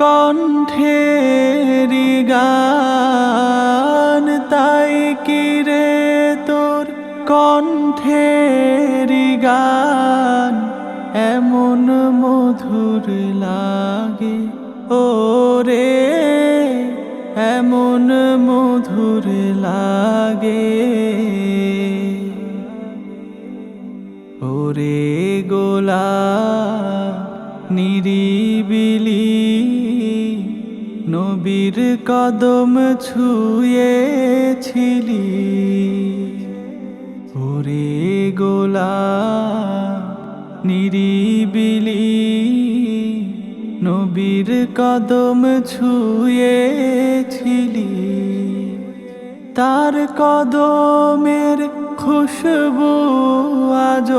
কণ্ঠের গান তাই কি রে তোর কণ্ঠের গান এমন মধুর লাগে, ও রে, এমন মধুর লাগে। ওরে গোলা নিরিবিলি নবীর কদম ছুঁয়েছিলি। ওরে গোলা নিরিবিলি নবীর কদম ছুঁয়েছিলি। তার কদমের খুশবু আজ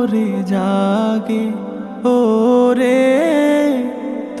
তোরে জাগে ও রে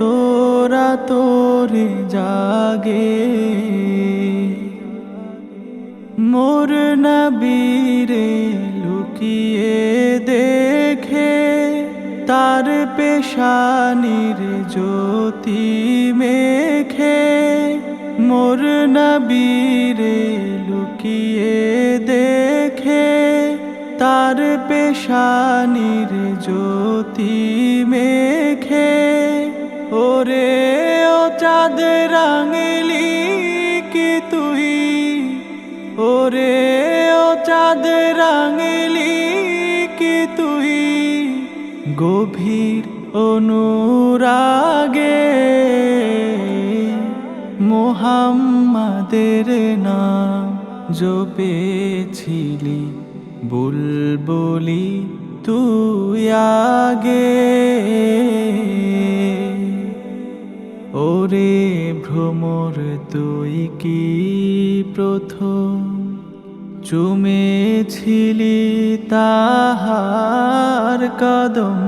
তোরা তোরে জাগে। মোর নবীরে লুকিয়ে দেখে, তার পেশানির জ্যোতি মেখে, মোর নবীরে তার পেশানির জ্যোতি মেখে, ওরে ও চাঁদ রাঙলি কি তুই? ওরে ও চাঁদ রাঙলি কি তুই? গভীর অনুরাগে মোহাম্মদের নাম জপেছিলি। বুলবুলি তুই আগে। ওরে ভ্রমর, তুই কি প্রথম? চুমে চুমেছিলি তাহার কদম।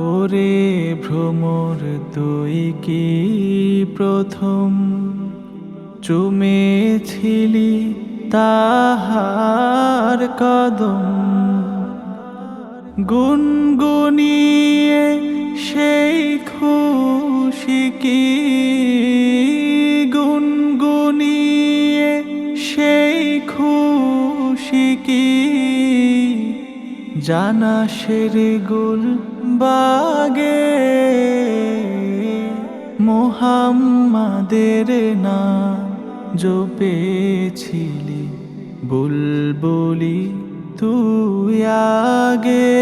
ওরে ভ্রমর, তুই কি প্রথম? চুমেছিলি তাহার কদম গুনগুনিয়ে সেই খুশি কি? গুনগুনিয়ে সেই খুশি কি? জানা শের গুল বাগে মোহাম্মদের নাম। জপেছিলি বুলবুলি তুই আগে।